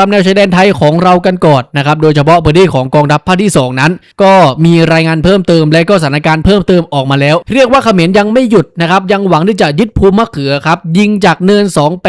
ตามแนวชายแดนไทยของเรากันก่อนนะครับโดยเฉพาะพื้นที่ของกองทัพภาคที่ 2 นั้น ก็มีรายงานเพิ่มเติม และก็สถานการณ์เพิ่มเติมออกมาแล้ว เรียกว่าเขมรยังไม่หยุดนะครับยังหวังที่จะยึดภูมิมะเขือครับยิงจากเนิน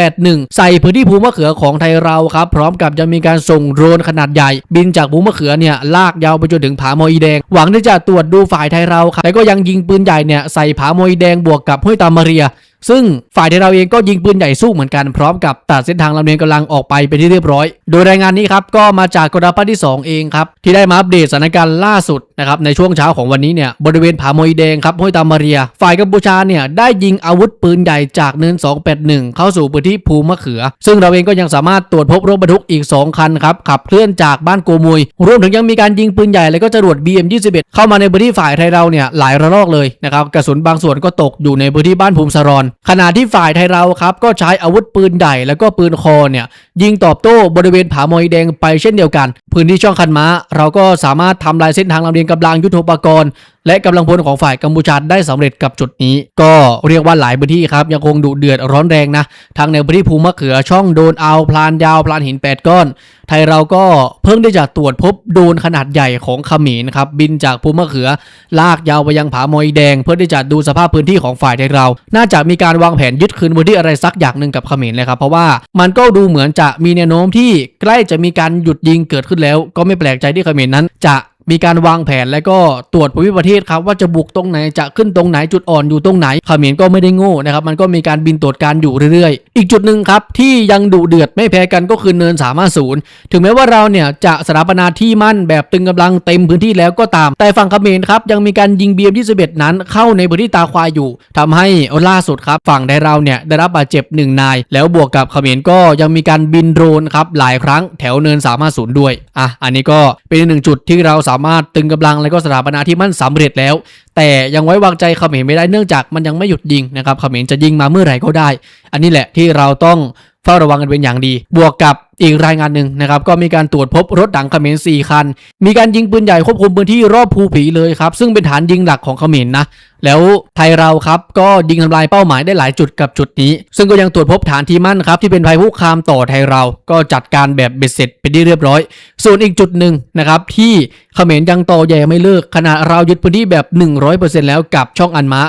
281 ใส่พื้นที่ภูมิมะเขือของไทยเราครับพร้อมกับยังมีการส่งโดรนขนาดใหญ่ บินจากภูมิมะเขือเนี่ยลากยาวไปจนถึงผาโมอีแดง หวังที่จะตรวจดูฝ่ายไทยเราครับแต่ก็ยังยิงปืนใหญ่เนี่ยใส่ผาโมอีแดงบวกกับห้วยตามมาเรีย ซึ่งฝ่ายไทยเราเองก็ยิงปืนใหญ่สู้เหมือนกันพร้อมกับตัดเส้นทางลำเลียงกำลังออกไปเป็นที่เรียบร้อย โดยรายงานนี้ครับก็มาจากกองทัพภาที่ 2 เองครับที่ได้มาอัปเดตสถานการณ์ล่าสุดนะครับในช่วงเช้าของวันนี้เนี่ยบริเวณผาโมยแดงครับห้วยตามมาเรีย ฝ่ายกัมพูชาเนี่ยได้ยิงอาวุธปืนใหญ่จากเนิน 281 เข้าสู่พื้นที่ภูมะเขือ ซึ่งเราเองก็ยังสามารถตรวจพบรถบรรทุกอีก 2 คันครับขับเคลื่อนจากบ้านโกมุย รวมถึงยังมีการยิงปืนใหญ่และก็จรวด BM21 เข้ามาในพื้นที่ฝ่ายไทยเราเนี่ยหลายระลอกเลยนะครับกระสุนบางส่วนก็ตกอยู่ในพื้นที่บ้านภูมิสารอนขณะที่ฝ่ายไทยเราครับก็ใช้อาวุธปืนใหญ่แล้วก็ปืนคอเนี่ยยิงตอบโต้บริเวณผาโมยแดงไปเช่นเดียวกัน พื้นที่ช่องคันม้า เราก็สามารถทำลายเส้นทางลำเลียงกำลังยุทโธปกรณ์และกำลังพลของฝ่ายกัมพูชาได้สำเร็จกับจุดนี้ ก็เรียกว่าหลายพื้นที่ครับยังคงดุเดือดร้อนแรงนะทางในพื้นที่ภูมิมะเขือช่องโดนเอาพลานยาวพลานหิน 8 ก้อน ไทยเราก็เพิ่งได้จะตรวจพบโดนขนาดใหญ่ของขมรครับบินจากภูมิมะเขือ ลากยาวไปยังผาโมยแดง เพื่อที่จะดูสภาพพื้นที่ของฝ่ายไทยเรา น่าจะมีการวางแผนยึดคืนพื้นที่อะไรสักอย่างหนึ่งกับขมรเลยครับเพราะว่ามันก็ดูเหมือนจะมีแนวโน้มที่ใกล้จะมีการหยุดยิงเกิดขึ้นแล้ว ก็ไม่แปลกใจที่ขมรนั้น จะ มีการวางแผนและก็ตรวจภูมิประเทศครับว่าจะบุกตรงไหนจะขึ้นตรงไหนจุดอ่อนอยู่ตรงไหนเขมรก็ไม่ได้โง่นะครับมันก็มีการบินตรวจการอยู่เรื่อยๆ อีกจุดหนึ่งครับที่ยังดุเดือดไม่แพ้กันก็คือเนิน350ถึงแม้ว่าเราเนี่ยจะสถาปนาที่มั่นแบบตึงกำลังเต็มพื้นที่แล้วก็ตาม แต่ฝั่งเขมรครับยังมีการยิง BM21 นั้น เข้าในพื้นที่ตาควายอยู่ทำให้ล่าสุดครับฝั่งไทยเราเนี่ยได้รับบาดเจ็บหนึ่งนาย แล้วบวกกับเขมรก็ยังมีการบินโดรนครับหลายครั้งแถวเนิน350ด้วยอะอันนี้ก็เป็นหนึ่งจุดที่เราสามารถตึงกำลังและก็สถาปนาที่มั่นสำเร็จแล้ว แต่ยังไว้วางใจเขมรไม่ได้เนื่องจากมันยังไม่หยุดยิงนะครับเขมรจะยิงมาเมื่อไหร่ก็ได้ อันนี้แหละที่เราต้องเฝ้าระวังกันเป็นอย่างดี บวกกับอีกรายงานหนึ่งนะครับก็มีการตรวจพบรถดังเขมร4คัน มีการยิงปืนใหญ่ควบคุมพื้นที่รอบภูผีเลยครับซึ่งเป็นฐานยิงหลักของเขมรนะ แล้วไทยเราครับก็ยิงทำลายเป้าหมายได้หลายจุดกับจุดนี้ ซึ่งก็ยังตรวจพบฐานที่มั่นครับที่เป็นภัยคุกคามต่อไทยเรา ก็จัดการแบบเบ็ดเสร็จเป็นที่เรียบร้อย ส่วนอีกจุดหนึ่งนะครับที่เขมรยังต่อแย่ไม่เลิกขณะเรายึดพื้นที่แบบ 100%แล้วกับช่องอันมะ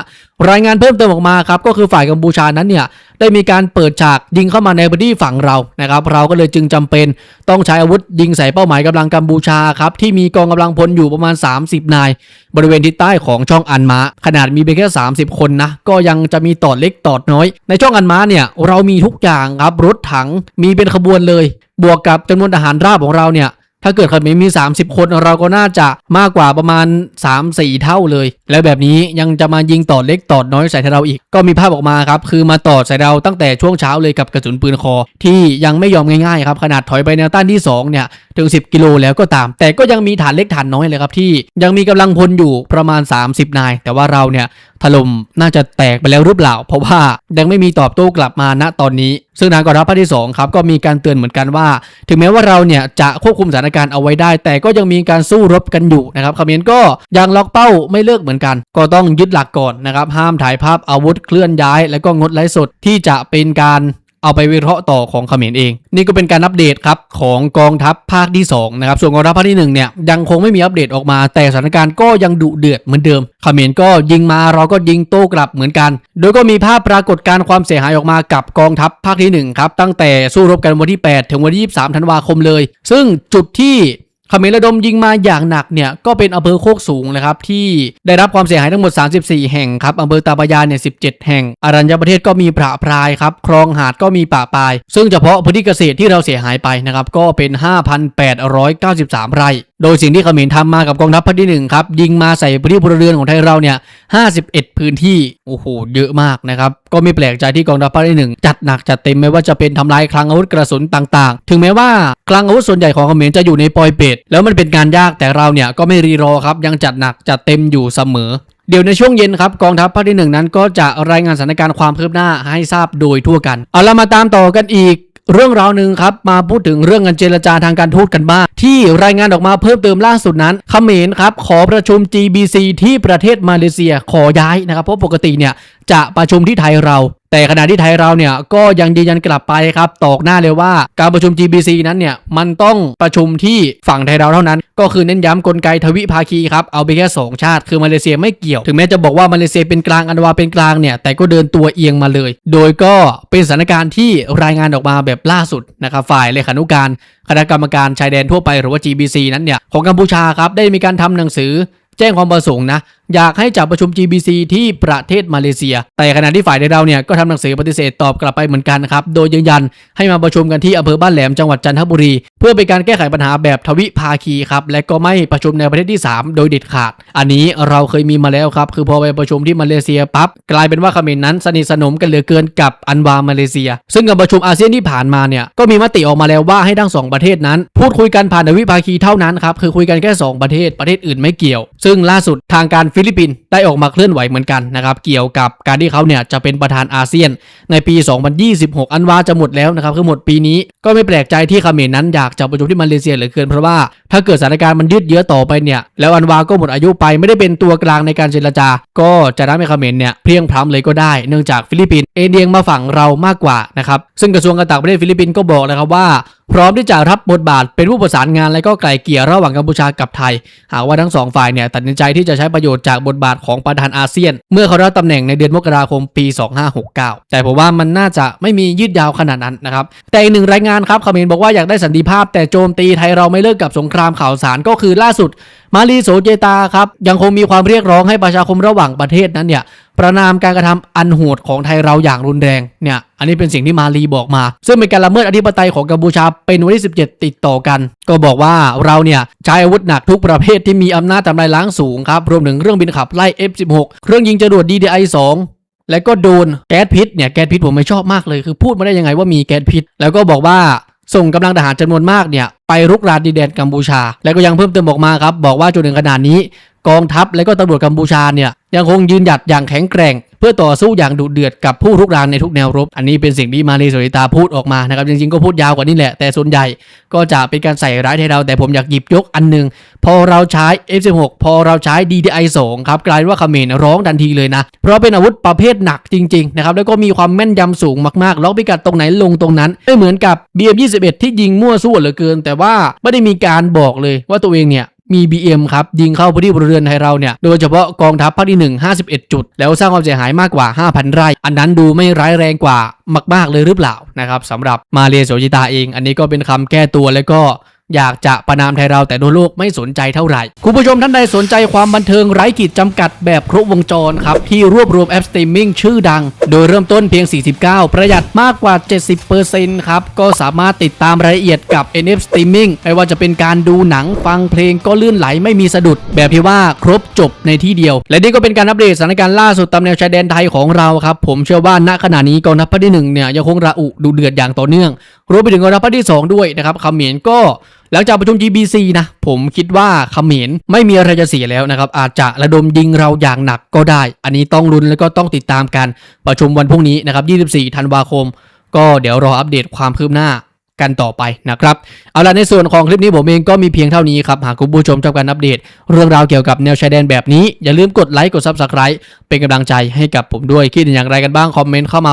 รายงานเพิ่มเติมออกมาครับก็คือฝ่ายกัมพูชานั้นเนี่ยได้มีการเปิดฉากยิงเข้ามาในพื้นที่ฝั่งเรานะครับเราก็เลยจึงจำเป็นต้องใช้อาวุธยิงใส่เป้าหมายกำลังกัมพูชาครับที่มีกองกำลังพลอยู่ประมาณ 30 นาย บริเวณทิศใต้ของช่องอันมาขนาดมีเพียงแค่ 30 คนนะ ก็ยังจะมีตอดเล็กตอดน้อย ในช่องอันมาเนี่ยเรามีทุกอย่างครับรถถังมีเป็นขบวนเลย บวกกับจำนวนทหารราบของเราเนี่ย ถ้าเกิดเขมรมี 30 คนเราก็น่าจะมากกว่าประมาณ 3-4 เท่าเลย แล้วแบบนี้ยังจะมายิงต่อเล็กต่อน้อยใส่เราอีก ก็มีภาพออกมาครับ คือมาต่อใส่เราตั้งแต่ช่วงเช้าเลยกับกระสุนปืนคอ ที่ยังไม่ยอมง่ายๆครับ ขนาดถอยไปแนวต้านที่ 2 เนี่ย ถึง 10 กิโลแล้วก็ตาม แต่ก็ยังมีฐานเล็กฐานน้อยเลยครับที่ยังมีกำลังพลอยู่ประมาณ 30 นาย แต่ว่าเราเนี่ย ถล่มน่าจะแตกไปแล้วหรือเปล่า เพราะว่ายังไม่มีตอบโต้กลับมาณตอนนี้ ซึ่งทางกองทัพภาคที่2ครับก็มีการเตือนเหมือนกันว่า ถึงแม้ว่าเราเนี่ยจะควบคุมสถานการณ์เอาไว้ได้ แต่ก็ยังมีการสู้รบกันอยู่นะครับเมนต์ก็ยังล็อกเป้าไม่เลิกเหมือนกัน ก็ต้องยึดหลักก่อนนะครับห้ามถ่ายภาพอาวุธเคลื่อนย้าย และก็งดไลฟ์สดที่จะเป็นการ เอาไปวิเคราะห์ต่อของเขมรเอง นี่ก็เป็นการอัปเดตครับของกองทัพภาคที่2นะครับส่วนกองทัพภาคที่1เนี่ยยังคงไม่มีอัปเดตออกมา แต่สถานการณ์ก็ยังดุเดือดเหมือนเดิมเขมรก็ยิงมาเราก็ยิงโต้กลับเหมือนกัน โดยก็มีภาพปรากฏการความเสียหายออกมากับกองทัพภาคที่1ครับตั้งแต่สู้รบกันวันที่ 8 ถึงวันที่ 23 ธันวาคมเลย ซึ่งจุดที่ เขมรระดมยิงมาอย่างหนักเนี่ยก็เป็นอำเภอโคกสูงนะครับที่ได้รับความเสียหายทั้งหมด 34 แห่งครับอำเภอตาปยาเนี่ย17 แห่ง อรัญญประเทศก็มีปราพรายครับคลองหาดก็มีป่าปาย ซึ่งเฉพาะพื้นที่เกษตรที่เราเสียหายไปนะครับก็เป็น 5,893 ไร่ โดยสิ่งที่เขมรทำมากับกองทัพภาคที่หนึ่งครับยิงมาใส่พื้นที่พลเรือนของไทยเราเนี่ย 51 พื้นที่โอ้โหเยอะมากนะครับก็ไม่แปลกใจที่กองทัพภาคที่หนึ่งจัดหนักจัดเต็มไม่ว่าจะเป็นทำลายคลังอาวุธกระสุนต่าง ๆ ถึงแม้ว่าคลังอาวุธส่วนใหญ่ของเขมรจะอยู่ในปอยเป็ดแล้วมันเป็นการยากแต่เราเนี่ยก็ไม่รีรอครับยังจัดหนักจัดเต็มอยู่เสมอเดี๋ยวในช่วงเย็นครับกองทัพภาคที่หนึ่งนั้นก็จะรายงานสถานการณ์ความคืบหน้าให้ทราบโดยทั่วกัน เอาละมาตามต่อกันอีก เรื่องราวหนึ่งครับมาพูดถึงเรื่องการเจรจาทางการทูตกันบ้างที่รายงานออกมาเพิ่มเติมล่าสุดนั้นเขมรครับขอประชุม GBC ที่ประเทศมาเลเซียขอย้ายนะครับเพราะปกติเนี่ยจะประชุมที่ไทยเรา แต่ขณะที่ไทยเราเนี่ยก็ยังยืนยันกลับไปครับตอกหน้าเลยว่าการประชุม GBC นั้นเนี่ยมันต้องประชุมที่ฝั่งไทยเราเท่านั้น ก็คือเน้นย้ำกลไกทวิภาคีครับเอาไปแค่สองชาติ คือมาเลเซียไม่เกี่ยว ถึงแม้จะบอกว่ามาเลเซียเป็นกลางอันวาเป็นกลางเนี่ยแต่ก็เดินตัวเอียงมาเลย โดยก็เป็นสถานการณ์ที่รายงานออกมาแบบล่าสุดนะครับฝ่ายเลขานุการคณะกรรมการชายแดนทั่วไปหรือว่า GBC นั้นเนี่ยของกัมพูชาครับได้มีการทำหนังสือแจ้งความประสงค์นะ อยากให้จัดประชุม GBC ที่ประเทศมาเลเซีย แต่ขณะที่ฝ่ายในเราเนี่ยก็ทำหนังสือปฏิเสธตอบกลับไปเหมือนกันครับ โดยยืนยันให้มาประชุมกันที่อำเภอบ้านแหลมจังหวัดจันทบุรี เพื่อเป็นการแก้ไขปัญหาแบบทวิภาคีครับ และก็ไม่ประชุมในประเทศที่ 3 โดยเด็ดขาด อันนี้เราเคยมีมาแล้วครับ คือพอไปประชุมที่มาเลเซียปั๊บกลายเป็นว่าเขมรนั้นสนิทสนมกันเหลือเกินกับอันวามาเลเซีย ซึ่งการประชุมอาเซียนที่ผ่านมาเนี่ยก็มีมติออกมาแล้วว่าให้ทั้งสองประเทศนั้น พูดคุยกันผ่านทวิภาคีเท่านั้นครับคือคุยกันแค่สองประเทศประเทศอื่นไม่เกี่ยว ซึ่งล่าสุดทางการฟิิลิปปินส์ได้ออกมาเคลื่อนไหวเหมือนกันนะครับเกี่ยวกับการที่เขาเนี่ยจะเป็นประธานอาเซียนในปี 2026 อันวาจะหมดแล้วนะครับคือหมดปีนี้ก็ไม่แปลกใจที่เขมรนั้นอยากจะประชุมที่มาเลเซียเหลือเกินเพราะว่าถ้าเกิดสถานการณ์มันยืดเยื้อต่อไปเนี่ยแล้วอันวาก็หมดอายุไปไม่ได้เป็นตัวกลางในการเจรจา ก็จะทำให้เขมรเนี่ยเพียงพล้ำเลยก็ได้ เนื่องจากฟิลิปปินส์เอเอียงมาฝั่งเรามากกว่านะครับซึ่งกระทรวงการต่างประเทศฟิลิปปินส์ก็บอกเลยครับว่า พร้อมที่จะรับบทบาทเป็นผู้ประสานงานและก็ไกล่เกลี่ยระหว่างกัมพูชากับไทย หากว่าทั้งสองฝ่ายเนี่ยตัดสินใจที่จะใช้ประโยชน์จากบทบาทของประธานอาเซียน เมื่อเขาได้รับตำแหน่งในเดือนมกราคมปี 2569 แต่ผมว่ามันน่าจะไม่มียืดยาวขนาดนั้นนะครับ แต่อีกหนึ่งรายงานครับเขมรบอกว่าอยากได้สันติภาพแต่โจมตีไทยเราไม่เลิกกับสงครามข่าวสารก็คือล่าสุด มาลีโสเจตาครับยังคงมีความเรียกร้องให้ประชาคมระหว่างประเทศนั้นเนี่ยประนามการกระทำอันโหดของไทยเราอย่างรุนแรงเนี่ยอันนี้เป็นสิ่งที่มาลีบอกมา ซึ่งเป็นการละเมิดอธิปไตยของกัมพูชาเป็นวันที่ 17 ติดต่อกัน ก็บอกว่าเราเนี่ยใช้อาวุธหนักทุกประเภทที่มีอำนาจทำลายล้างสูงครับรวมถึงเครื่องบินขับไล่ F16 เครื่องยิงจรวด DDI 2และก็โดนแก๊สพิษเนี่ยแก๊สพิษผมไม่ชอบมากเลย คือพูดมาได้ยังไงว่ามีแก๊สพิษ แล้วก็บอกว่า ส่งกำลังทหารจำนวนมากเนี่ยไปรุกรานดินแดนกัมพูชา และก็ยังเพิ่มเติมออกมาครับบอกว่าจนถึงขนาดนี้ กองทัพและก็ตำรวจกัมพูชาเนี่ยยังคงยืนหยัดอย่างแข็งแกร่ง เพื่อต่อสู้อย่างดุเดือดกับผู้รุกรานในทุกแนวรบ อันนี้เป็นสิ่งที่มาเลโสริตาพูดออกมานะครับจริงๆก็พูดยาวกว่านี้แหละ แต่ส่วนใหญ่ก็จะเป็นการใส่ร้ายไทยเรา แต่ผมอยากหยิบยกอันหนึงพอเราใช้ F16 พอเราใช้ DDI 2ครับกลายว่าเขมรร้องทันทีเลยนะ เพราะเป็นอาวุธประเภทหนักจริงๆนะครับแล้วก็มีความแม่นยำสูงมากๆล็อกพิกัดตรงไหนลงตรงนั้นไม่เหมือนกับ BM21 ที่ยิงมั่วซั่วเหลือเกิน แต่ว่าไม่ได้มีการบอกเลยว่าตัวเองเนี่ย มี BM ครับยิงเข้าพื้นที่บริเวณไทยเราเนี่ยโดยเฉพาะกองทัพภาคที่ 1 51 จุด แล้วสร้างความเสียหายมากกว่า 5,000 ไร่ อันนั้นดูไม่ร้ายแรงกว่ามากๆเลยหรือเปล่านะครับสำหรับมาเลโสจิตาเอง อันนี้ก็เป็นคำแก้ตัวแล้วก็ อยากจะประนามไทยเราแต่โดยโลกไม่สนใจเท่าไหร่ คุณผู้ชมท่านใดสนใจความบันเทิงไร้ขีดจำกัดแบบครบวงจรครับ ที่รวบรวมแอปสตรีมมิ่งชื่อดัง โดยเริ่มต้นเพียง 49 ประหยัดมากกว่า 70%ครับ ก็สามารถติดตามรายละเอียดกับ NF Streaming ไม่ว่าจะเป็นการดูหนังฟังเพลงก็ลื่นไหลไม่มีสะดุด แบบที่ว่าครบจบในที่เดียว และนี่ก็เป็นการอัปเดตสถานการณ์ล่าสุดตามแนวชายแดนไทยของเราครับผมเชื่อว่าณขณะนี้กองทัพภาคที่หนึ่งเนี่ยยังคงระอุดูเดือดอย่างต่อเนื่อง รวมไปถึงกองทัพภาคที่ 2 ด้วยนะครับเขมรก็หลังจากประชุม GBC นะ ผมคิดว่าเขมรไม่มีอะไรจะเสียแล้วนะครับ อาจจะระดมยิงเราอย่างหนักก็ได้ อันนี้ต้องลุ้นแล้วก็ต้องติดตามกันประชุมวันพรุ่งนี้นะครับ 24 ธันวาคม ก็เดี๋ยวรออัปเดตความคืบหน้ากันต่อไปนะครับ เอาล่ะในส่วนของคลิปนี้ผมเองก็มีเพียงเท่านี้ครับ หากคุณผู้ชมชอบการอัปเดต เรื่องราวเกี่ยวกับแนวชายแดนแบบนี้ อย่าลืมกดไลค์กด Subscribe เป็นกำลังใจให้กับผมด้วยคิดอย่างไรกันบ้างคอมเมนต์เข้ามา